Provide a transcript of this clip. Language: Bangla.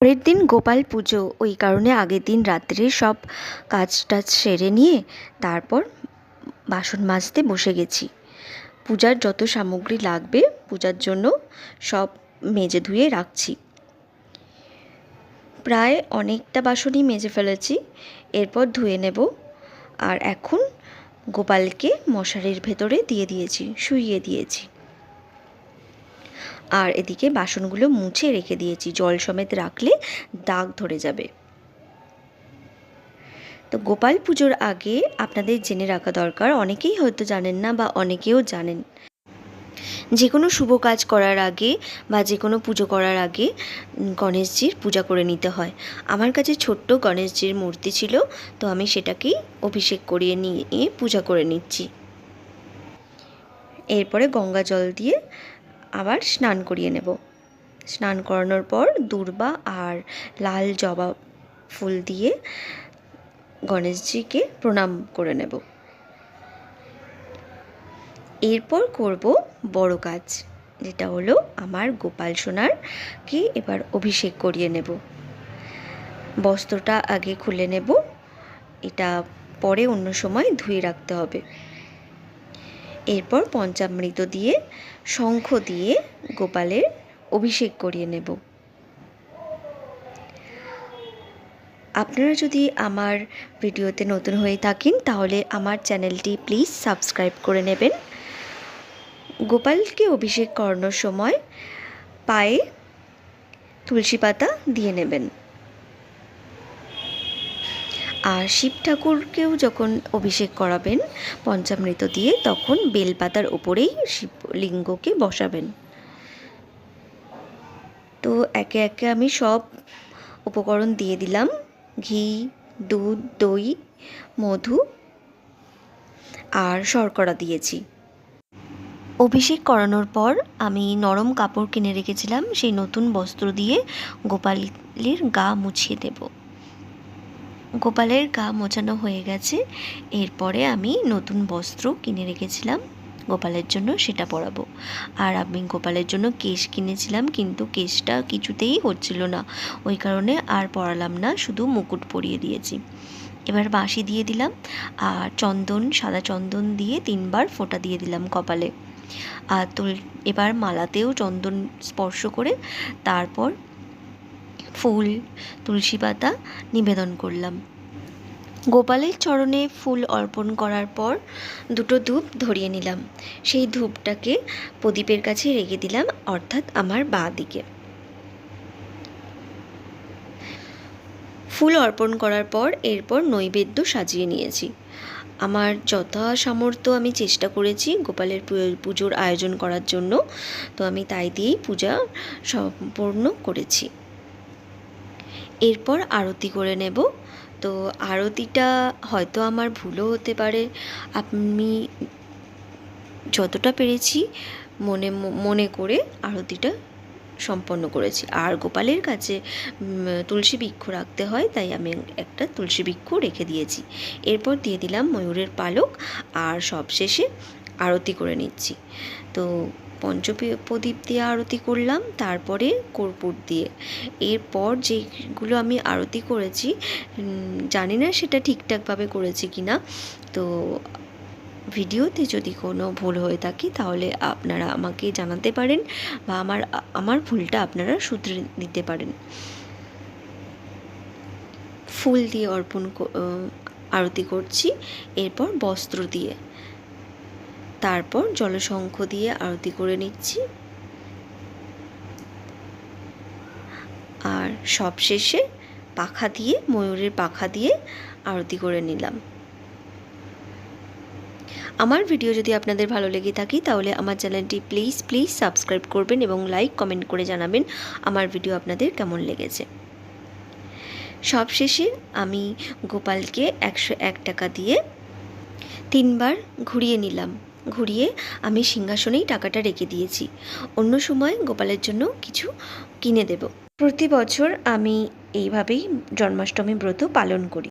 পরের দিন গোপাল পুজো, ওই কারণে আগের দিন রাত্রে সব কাজ টাজ সেরে নিয়ে তারপর বাসন মাজতে বসে গেছি। পূজার যত সামগ্রী লাগবে, পূজার জন্য সব মেজে ধুয়ে রাখছি। প্রায় অনেকটা বাসনই মেজে ফেলেছি, এরপর ধুয়ে নেব। আর এখন গোপালকে মশারির ভেতরে দিয়ে দিয়েছি, শুইয়ে দিয়েছি। আর এদিকে বাসনগুলো মুছে রেখে দিয়েছি। জল সমেত রাখলে দাগ ধরে যাবে। তো গোপাল পুজোর আগে আপনাদের জেনে রাখা দরকার, অনেকেই হয়তো জানেন না বা অনেকেও জানেন। যে কোনো শুভ কাজ করার আগে বা যে কোনো পুজো করার আগে গণেশজির পূজা করে নিতে হয়। আমার কাছে ছোট্ট গণেশজির মূর্তি ছিল, তো আমি সেটাকেই অভিষেক করিয়ে নিয়ে পূজা করে নিচ্ছি। এরপরে গঙ্গা জল দিয়ে আবার স্নান করিয়ে নেব। স্নান করানোর পর দূর্বা আর লাল জবা ফুল দিয়ে গণেশজিকে প্রণাম করে নেব। এরপর করব বড় কাজ, যেটা হলো আমার গোপাল সোনারকে এবার অভিষেক করিয়ে নেব। বস্ত্রটা আগে খুলে নেব, এটা পরে অন্য সময় ধুয়ে রাখতে হবে। এরপর পঞ্চামৃত দিয়ে, শঙ্খ দিয়ে গোপালের অভিষেক করিয়ে নেব। আপনারা যদি আমার ভিডিওতে নতুন হয়ে থাকেন, তাহলে আমার চ্যানেলটি প্লিজ সাবস্ক্রাইব করে নেবেন। গোপালকে অভিষেক করানোর সময় পায়ে তুলসী পাতা দিয়ে নেবেন। আর শিব ঠাকুরকেও যখন অভিষেক করাবেন পঞ্চামৃত দিয়ে, তখন বেলপাতার ওপরেই শিবলিঙ্গকে বসাবেন। তো একে একে আমি সব উপকরণ দিয়ে দিলাম। ঘি, দুধ, দই, মধু আর শর্করা দিয়েছি। অভিষেক করানোর পর আমি নরম কাপড় কিনে রেখেছিলাম, সেই নতুন বস্ত্র দিয়ে গোপালের গা মুছিয়ে দেব। গোপালের গা মোছানো হয়ে গেছে। এরপরে আমি নতুন বস্ত্র কিনে রেখেছিলাম। গোপালের জন্য সেটা পরাবো। আর আমি গোপালের জন্য কেশ কিনেছিলাম, কিন্তু কেশটা কিছুতেই হচ্ছিল না। ওই কারণে আর পরালাম না, শুধু মুকুট পরিয়ে দিয়েছি। এবার বাঁশি দিয়ে দিলাম, আর চন্দন, সাদা চন্দন দিয়ে তিনবার ফোঁটা দিয়ে দিলাম কপালে। আর তুল, এবার মালাতেও চন্দন স্পর্শ করে তারপর ফুল, তুলসী পাতা নিবেদন করলাম। গোপালের চরণে ফুল অর্পণ করার পর দুটো ধূপ ধরিয়ে নিলাম। সেই ধূপটাকে প্রদীপের কাছে রেখে দিলাম, অর্থাৎ আমার বাঁ দিকে। ফুল অর্পণ করার পর এরপর নৈবেদ্য সাজিয়ে নিয়েছি। আমার যথা সামর্থ্য আমি চেষ্টা করেছি গোপালের পুজোর আয়োজন করার জন্য, তো আমি তাই দিয়েই পূজা সম্পূর্ণ করেছি। এরপর আরতি করে নেব। তো আরতিটা হয়তো আমার ভুলও হতে পারে। আমি যতটা পেরেছি মনে মনে করে আরতিটা সম্পন্ন করেছি। আর গোপালের কাছে তুলসী বৃক্ষ রাখতে হয়, তাই আমি একটা তুলসী বৃক্ষ রেখে দিয়েছি। এরপর দিয়ে দিলাম ময়ূরের পালক, আর সবশেষে আরতি করে নিচ্ছি। তো পঞ্চ প্রদীপ দিয়ে আরতি করলাম, তারপরে কর্পূর দিয়ে। এরপর যেগুলো আমি আরতি করেছি জানি না সেটা ঠিকঠাকভাবে করেছি কি না তো ভিডিওতে যদি কোনো ভুল হয়ে থাকে, তাহলে আপনারা আমাকে জানাতে পারেন বা আমার আমার ভুলটা আপনারা শুধরে দিতে পারেন। ফুল দিয়ে অর্পণ আরতি করছি, এরপর বস্ত্র দিয়ে। তারপর জলশঙ্খ দিয়ে আরতি করে নিচ্ছি। আর সবশেষে পাখা দিয়ে, ময়ূরের পাখা দিয়ে আরতি করে নিলাম। আমার ভিডিও যদি আপনাদের ভালো লেগে থাকে, তাহলে আমার চ্যানেলটি প্লিজ প্লিজ সাবস্ক্রাইব করবেন এবং লাইক, কমেন্ট করে জানাবেন আমার ভিডিও আপনাদের কেমন লেগেছে। সবশেষে আমি গোপালকে একশো এক টাকা দিয়ে তিনবার ঘুরিয়ে নিলাম। ঘুরিয়ে আমি সিংহাসনেই টাকাটা রেখে দিয়েছি। অন্য সময় গোপালের জন্য কিছু কিনে দেব। প্রতি বছর আমি এইভাবেই জন্মাষ্টমী ব্রত পালন করি।